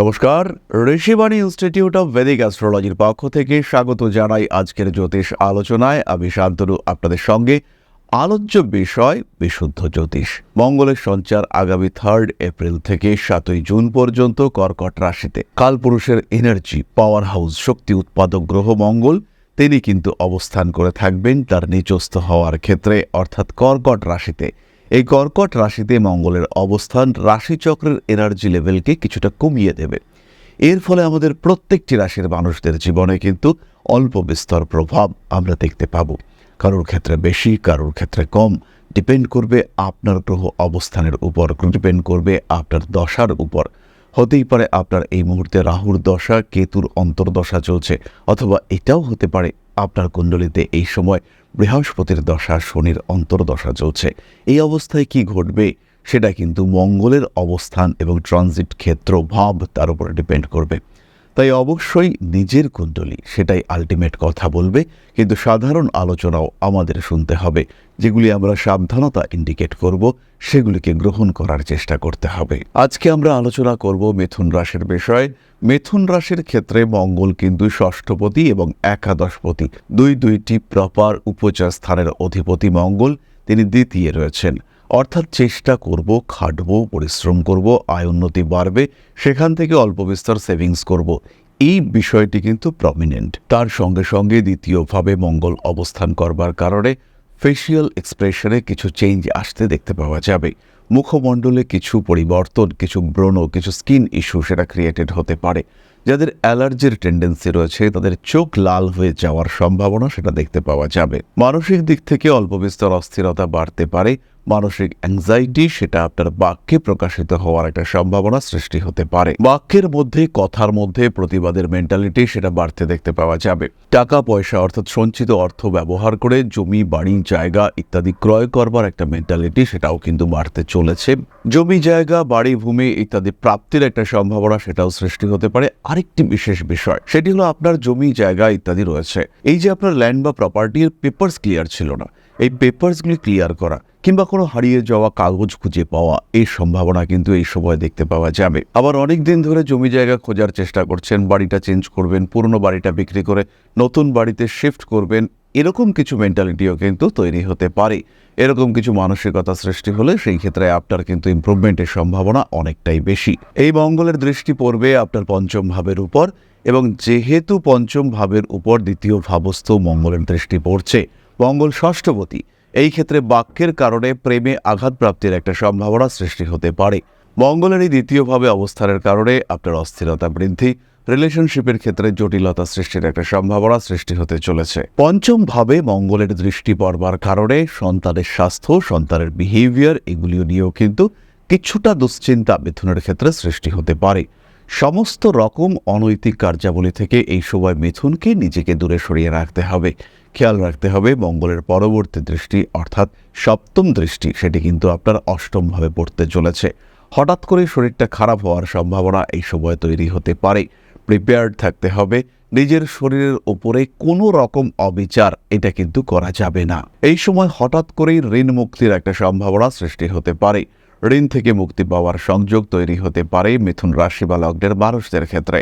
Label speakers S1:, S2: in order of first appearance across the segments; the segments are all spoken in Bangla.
S1: নমস্কার, ঋষিবাণী ইনস্টিটিউট অফ ভেদিক অ্যাস্ট্রোলজির পক্ষ থেকে স্বাগত জানাই আজকের জ্যোতিষ আলোচনায়। আমি শান্তনু, আপনাদের সঙ্গে আলোচ্য বিষয়, বিশুদ্ধ জ্যোতিষ। মঙ্গলের সঞ্চার আগামী থার্ড এপ্রিল থেকে সাতই জুন পর্যন্ত কর্কট রাশিতে। কালপুরুষের এনার্জি পাওয়ার হাউস শক্তি, উৎপাদক, গ্রহ, মঙ্গল, তিনি কিন্তু অবস্থান করে থাকবেন তার নিচস্থ হওয়ার ক্ষেত্রে, অর্থাৎ কর্কট রাশিতে। এই কর্কট রাশিতে মঙ্গলের অবস্থান রাশিচক্রের এনার্জি লেভেলকে কিছুটা কমিয়ে দেবে। এর ফলে আমাদের প্রত্যেকটি রাশির মানুষদের জীবনে কিন্তু অল্প বিস্তর প্রভাব আমরা দেখতে পাব। কারোর ক্ষেত্রে বেশি, কারোর ক্ষেত্রে কম। ডিপেন্ড করবে আপনার গ্রহ অবস্থানের উপর ডিপেন্ড করবে আপনার দশার উপর। হতেই পারে আপনার এই মুহূর্তে রাহুর দশা, কেতুর অন্তর্দশা চলছে, অথবা এটাও হতে পারে আপনার কুণ্ডলিতে এই সময় বৃহস্পতির দশা, শনির অন্তর্দশা চলছে। এই অবস্থায় কি ঘটবে সেটা কিন্তু মঙ্গলের অবস্থান এবং ট্রানজিট ক্ষেত্র, ভাব তার উপরে ডিপেন্ড করবে। তাই অবশ্যই নিজের কুণ্ডলী, সেটাই আলটিমেট কথা বলবে, কিন্তু সাধারণ আলোচনাও আমাদের শুনতে হবে। যেগুলি আমরা সাবধানতা ইন্ডিকেট করব, সেগুলিকে গ্রহণ করার চেষ্টা করতে হবে। আজকে আমরা আলোচনা করব মিথুন রাশির বিষয়ে। মিথুন রাশির ক্ষেত্রে মঙ্গল কিন্তু ষষ্ঠপতি এবং একাদশপতি। দুই দুইটি প্রপার উপচার স্থানের অধিপতি মঙ্গল, তিনি দ্বিতীয় রয়েছেন। অর্থাৎ চেষ্টা করব, খাটব, পরিশ্রম করব, আয় উন্নতি বাড়বে, সেখান থেকে অল্প বিস্তর সেভিংস করব। এই বিষয়টি কিন্তু প্রমিনেন্ট তার সঙ্গে সঙ্গে দ্বিতীয়ভাবে মঙ্গল অবস্থান করবার কারণে ফেসিয়াল এক্সপ্রেশনে কিছু চেঞ্জ আসতে দেখতে পাওয়া যাবে। মুখমণ্ডলে কিছু পরিবর্তন, কিছু ব্রণ, কিছু স্কিন ইস্যু সেটা ক্রিয়েটেড হতে পারে। যাদের অ্যালার্জির টেন্ডেন্সি রয়েছে, তাদের চোখ লাল হয়ে যাওয়ার সম্ভাবনা সেটা দেখতে পাওয়া যাবে। মানসিক দিক থেকে অল্প বিস্তর অস্থিরতা বাড়তে পারে মানসিক অ্যাংজাইটি সেটা আপনার বাক্যে প্রকাশিত হওয়ার একটা সম্ভাবনা সৃষ্টি হতে পারে। বাক্যের মধ্যে, কথার মধ্যে প্রতিবাদের মেন্টালিটি সেটা বাড়তে দেখতে পাওয়া যাবে। টাকা, পয়সা অর্থাৎ সঞ্চিত অর্থ ব্যবহার করে জমি, বাড়ি, জায়গা ইত্যাদি ক্রয় করবার একটা মেন্টালিটি সেটাও কিন্তু বাড়তে চলেছে। জমি, জায়গা, বাড়ি, ভূমি ইত্যাদি প্রাপ্তির একটা সম্ভাবনা সেটাও সৃষ্টি হতে পারে। আরেকটি বিশেষ বিষয়, সেটি হলো আপনার জমি, জায়গা ইত্যাদি রয়েছে। এই যে আপনার ল্যান্ড বা প্রপার্টির পেপার্স ক্লিয়ার ছিল না এই পেপার্সগুলি ক্লিয়ার করা কিংবা কোনো হারিয়ে যাওয়া কাগজ খুঁজে পাওয়া, এই সম্ভাবনা কিন্তু এই সময় দেখতে পাওয়া যাবে। আবার অনেক দিন ধরে জমি জায়গা খোঁজার চেষ্টা করছেন, বাড়িটা চেঞ্জ করবেন, পুরনো বাড়িটা বিক্রি করে নতুন বাড়িতে শিফট করবেন, এরকম কিছু মেন্টালিটিও কিন্তু তৈরি হতে পারে। এরকম কিছু মানসিকতা সৃষ্টি হলে সেই ক্ষেত্রে আপনার কিন্তু ইম্প্রুভমেন্টের সম্ভাবনা অনেকটাই বেশি। এই মঙ্গলের দৃষ্টি পড়বে আপনার পঞ্চম ভাবের উপর এবং যেহেতু পঞ্চম ভাবের উপর দ্বিতীয় ভাবস্থ মঙ্গলের দৃষ্টি পড়ছে মঙ্গল ষষ্ঠপতি। এই ক্ষেত্রে বাক্যের কারণে প্রেমে আঘাতপ্রাপ্তির একটা সম্ভাবনা সৃষ্টি হতে পারে। মঙ্গলের এই দ্বিতীয়ভাবে অবস্থানের কারণে আপনার অস্থিরতা বৃদ্ধি রিলেশনশিপের ক্ষেত্রে জটিলতা সৃষ্টির একটা সম্ভাবনা সৃষ্টি হতে চলেছে। পঞ্চম ভাবে মঙ্গলের দৃষ্টি পড়বার কারণে সন্তানের স্বাস্থ্য, সন্তানের বিহেভিয়ার এগুলিও নিয়েও কিন্তু কিছুটা দুশ্চিন্তা মিথুনের ক্ষেত্রে সৃষ্টি হতে পারে। সমস্ত রকম অনৈতিক কার্যাবলী থেকে এই সময় মিথুনকে নিজেকে দূরে সরিয়ে রাখতে হবে। খেয়াল রাখতে হবে। মঙ্গলের পরবর্তী দৃষ্টি অর্থাৎ সপ্তম দৃষ্টি, সেটি কিন্তু আপনার অষ্টমভাবে পড়তে চলেছে। হঠাৎ করে শরীরটা খারাপ হওয়ার সম্ভাবনা এই সময় তৈরি হতে পারে। প্রিপেয়ার্ড থাকতে হবে। নিজের শরীরের ওপরে কোনো রকম অবিচার এটা কিন্তু করা যাবে না। এই সময় হঠাৎ করেই ঋণ মুক্তির একটা সম্ভাবনা সৃষ্টি হতে পারে। ঋণ থেকে মুক্তি পাওয়ার সংযোগ তৈরি হতে পারে মিথুন রাশি বা লগ্নের মানুষদের ক্ষেত্রে।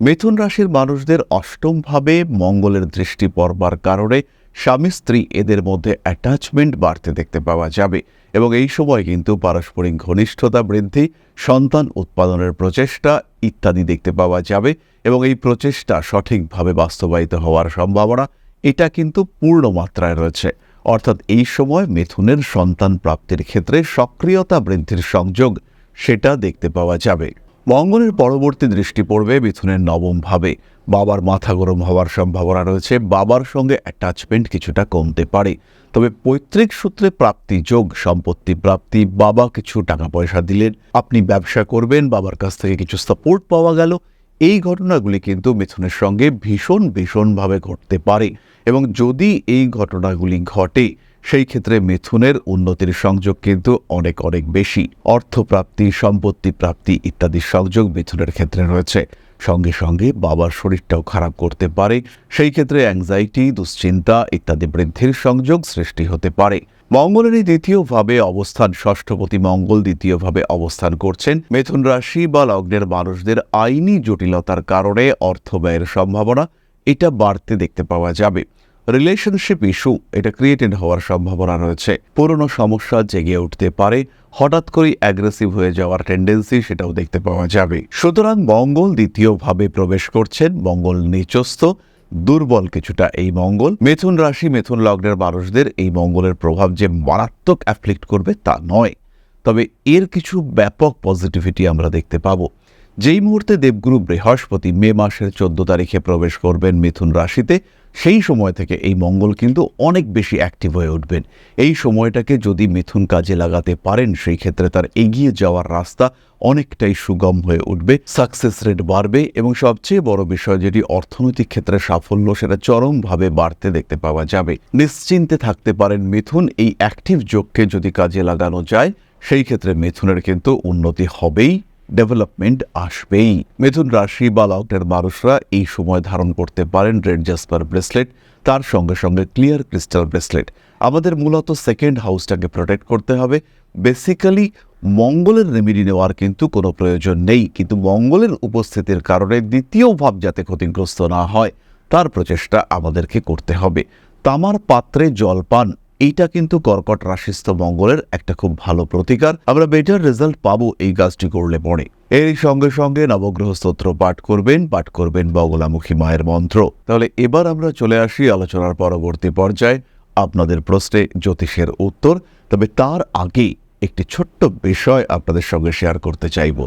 S1: মিথুন রাশির মানুষদের অষ্টমভাবে মঙ্গলের দৃষ্টি পড়বার কারণে স্বামী স্ত্রী এদের মধ্যে অ্যাটাচমেন্ট বাড়তে দেখতে পাওয়া যাবে এবং এই সময় কিন্তু পারস্পরিক ঘনিষ্ঠতা বৃদ্ধি, সন্তান উৎপাদনের প্রচেষ্টা ইত্যাদি দেখতে পাওয়া যাবে এবং এই প্রচেষ্টা সঠিকভাবে বাস্তবায়িত হওয়ার সম্ভাবনা এটা কিন্তু পূর্ণ মাত্রায় রয়েছে। অর্থাৎ এই সময় মিথুনের সন্তান প্রাপ্তির ক্ষেত্রে সক্রিয়তা বৃদ্ধির সংযোগ সেটা দেখতে পাওয়া যাবে। মঙ্গলের পরবর্তী দৃষ্টি পড়বে মিথুনের নবম ভাবে। বাবার মাথা গরম হওয়ার সম্ভাবনা রয়েছে। বাবার সঙ্গে অ্যাটাচমেন্ট কিছুটা কমতে পারে। তবে পৈতৃক সূত্রে প্রাপ্তি যোগ, সম্পত্তি প্রাপ্তি, বাবা কিছু টাকা পয়সা দিলেন, আপনি ব্যবসা করবেন, বাবার কাছ থেকে কিছু সাপোর্ট পাওয়া গেল। এই ঘটনাগুলি কিন্তু মিথুনের সঙ্গে ভীষণ ভীষণভাবে ঘটতে পারে। এবং যদি এই ঘটনাগুলি ঘটে সেই ক্ষেত্রে মিথুনের উন্নতির সংযোগ কিন্তু অনেক অনেক বেশি। অর্থপ্রাপ্তি, সম্পত্তি প্রাপ্তি ইত্যাদি সংযোগ মিথুনের ক্ষেত্রে রয়েছে। সঙ্গে সঙ্গে বাবার শরীরটাও খারাপ করতে পারে। সেই ক্ষেত্রে অ্যাংজাইটি দুশ্চিন্তা ইত্যাদি বৃদ্ধির সংযোগ সৃষ্টি হতে পারে। মঙ্গলেরই দ্বিতীয়ভাবে অবস্থান, ষষ্ঠপতি মঙ্গল দ্বিতীয়ভাবে অবস্থান করছেন। মিথুন রাশি বা লগ্নের মানুষদের আইনি জটিলতার কারণে অর্থ ব্যয়ের সম্ভাবনা এটা বাড়তে দেখতে পাওয়া যাবে। রিলেশনশিপ ইস্যু এটা ক্রিয়েটেড হওয়ার সম্ভাবনা রয়েছে। পুরনো সমস্যা জেগে উঠতে পারে, হঠাৎ করে অ্যাগ্রেসিভ হয়ে যাওয়ার টেন্ডেন্সি সেটাও দেখতে পাওয়া যাবে। সুতরাং মঙ্গল দ্বিতীয়ভাবে প্রবেশ করছেন, মঙ্গল নিচস্থ, দুর্বল কিছুটা এই মঙ্গল। মিথুন রাশি, মিথুন লগ্নের মানুষদের এই মঙ্গলের প্রভাব যে মারাত্মক অ্যাফ্লিক্ট করবে তা নয়। তবে এর কিছু ব্যাপক পজিটিভিটি আমরা দেখতে পাবো। যেই মুহূর্তে দেবগুরু বৃহস্পতি মে মাসের চোদ্দ তারিখে প্রবেশ করবেন মিথুন রাশিতে, সেই সময় থেকে এই মঙ্গল কিন্তু অনেক বেশি অ্যাক্টিভ হয়ে উঠবেন। এই সময়টাকে যদি মিথুন কাজে লাগাতে পারেন, সেই ক্ষেত্রে তার এগিয়ে যাওয়ার রাস্তা অনেকটাই সুগম হয়ে উঠবে সাকসেস রেট বাড়বে এবং সবচেয়ে বড় বিষয় যেটি অর্থনৈতিক ক্ষেত্রে সাফল্য, সেটা চরমভাবে বাড়তে দেখতে পাওয়া যাবে। নিশ্চিন্তে থাকতে পারেন মিথুন, এই অ্যাক্টিভ যোগকে যদি কাজে লাগানো যায়, সেই ক্ষেত্রে মিথুনের কিন্তু উন্নতি হবেই। ডেভেলপমেন্ট আসবেই। মিথুন রাশি বা লগ্নের মানুষরা এই সময় ধারণ করতে পারেন রেড জাসপার ব্রেসলেট, তার সঙ্গে সঙ্গে ক্লিয়ার ক্রিস্টাল ব্রেসলেট। আমাদের মূলত সেকেন্ড হাউসটাকে প্রোটেক্ট করতে হবে। বেসিক্যালি মঙ্গলের রেমেডি নেওয়ার কিন্তু কোনো প্রয়োজন নেই। কিন্তু মঙ্গলের উপস্থিতির কারণে দ্বিতীয় ভাব যাতে ক্ষতিগ্রস্ত না হয়, তার প্রচেষ্টা আমাদেরকে করতে হবে। তামার পাত্রে জলপান এইটা কিন্তু কর্কট রাশিস্থ মঙ্গলের একটা খুব ভালো প্রতিকার। আমরা বেটার রেজাল্ট পাবো এই কাজটি করলে পরে। এর সঙ্গে সঙ্গে নবগ্রহ স্তোত্র পাঠ করবেন পাঠ করবেন বগলামুখী মায়ের মন্ত্র। তাহলে এবার আমরা চলে আসি আলোচনার পরবর্তী পর্যায়ে। আপনাদের প্রশ্নে জ্যোতিষের উত্তর, তবে তার আগে একটি ছোট্ট বিষয় আপনাদের সঙ্গে শেয়ার করতে চাইব।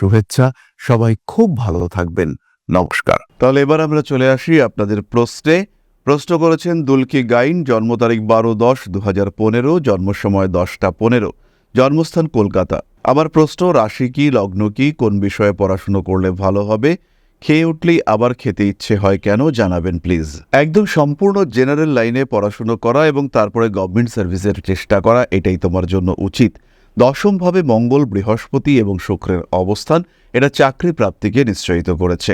S1: শুভেচ্ছা। সবাই খুব ভালো থাকবেন। নমস্কার। তাহলে এবার আমরা চলে আসি আপনাদের প্রশ্নে। প্রশ্ন করেছেন দুলকি গাইন? জন্ম তারিখ বারো দশ দু হাজার পনেরো, জন্ম সময় দশটা পনেরো। জন্মস্থান কলকাতা। আমার প্রশ্ন, রাশি কি, লগ্ন কি, কোন বিষয়ে পড়াশুনো করলে ভালো হবে? খেয়ে উঠলেই আবার খেতে ইচ্ছে হয় কেন? জানাবেন প্লিজ। একদম সম্পূর্ণ জেনারেল লাইনে পড়াশুনো করা এবং তারপরে গভর্নমেন্ট সার্ভিসের চেষ্টা করা, এটাই তোমার জন্য উচিত। দশমভাবে মঙ্গল বৃহস্পতি এবং শুক্রের অবস্থান এটা চাকরি প্রাপ্তিকে নিশ্চয়িত করেছে।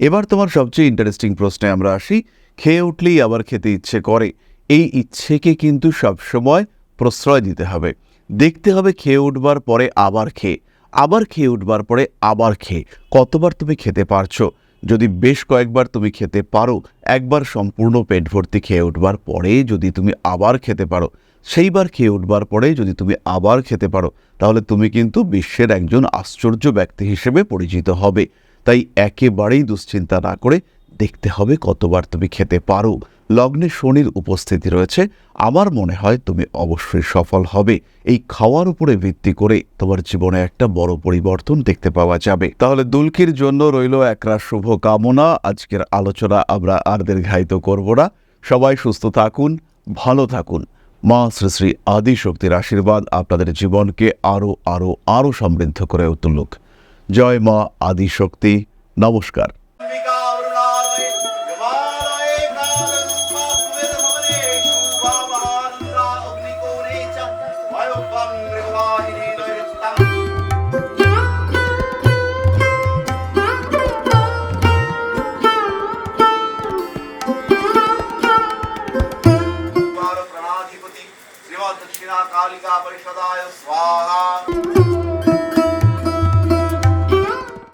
S1: এবার তোমার সবচেয়ে ইন্টারেস্টিং প্রশ্নে আমরা আসি, খেয়ে উঠলেই আবার খেতে ইচ্ছে করে, এই ইচ্ছেকে কিন্তু সবসময় প্রশ্রয় দিতে হবে। দেখতে হবে খেয়ে উঠবার পরে আবার খেয়ে আবার খেয়ে উঠবার পরে আবার খেয়ে কতবার তুমি খেতে পারছ? যদি বেশ কয়েকবার তুমি খেতে পারো, একবার সম্পূর্ণ পেট ভর্তি খেয়ে উঠবার পরে যদি তুমি আবার খেতে পারো সেইবার খেয়ে উঠবার পরে যদি তুমি আবার খেতে পারো, তাহলে তুমি কিন্তু বিশ্বের একজন আশ্চর্য ব্যক্তি হিসেবে পরিচিত হবে। তাই একেবারেই দুশ্চিন্তা না করে দেখতে হবে কতবার তুমি খেতে পারো। লগ্নে শনির উপস্থিতি রয়েছে, আমার মনে হয় তুমি অবশ্যই সফল হবে। এই খাওয়ার উপরে ভিত্তি করে তোমার জীবনে একটা বড় পরিবর্তন দেখতে পাওয়া যাবে। তাহলে দুলকির জন্য রইল একরা শুভ কামনা আজকের আলোচনা আমরা আর দীর্ঘায়িত করব না। সবাই সুস্থ থাকুন, ভালো থাকুন। মা শ্রী শ্রী আদিশক্তির আশীর্বাদ আপনাদের জীবনকে আরও আরও আরও সমৃদ্ধ করে তুলুক। জয় মা আদিশক্তি। নমস্কার।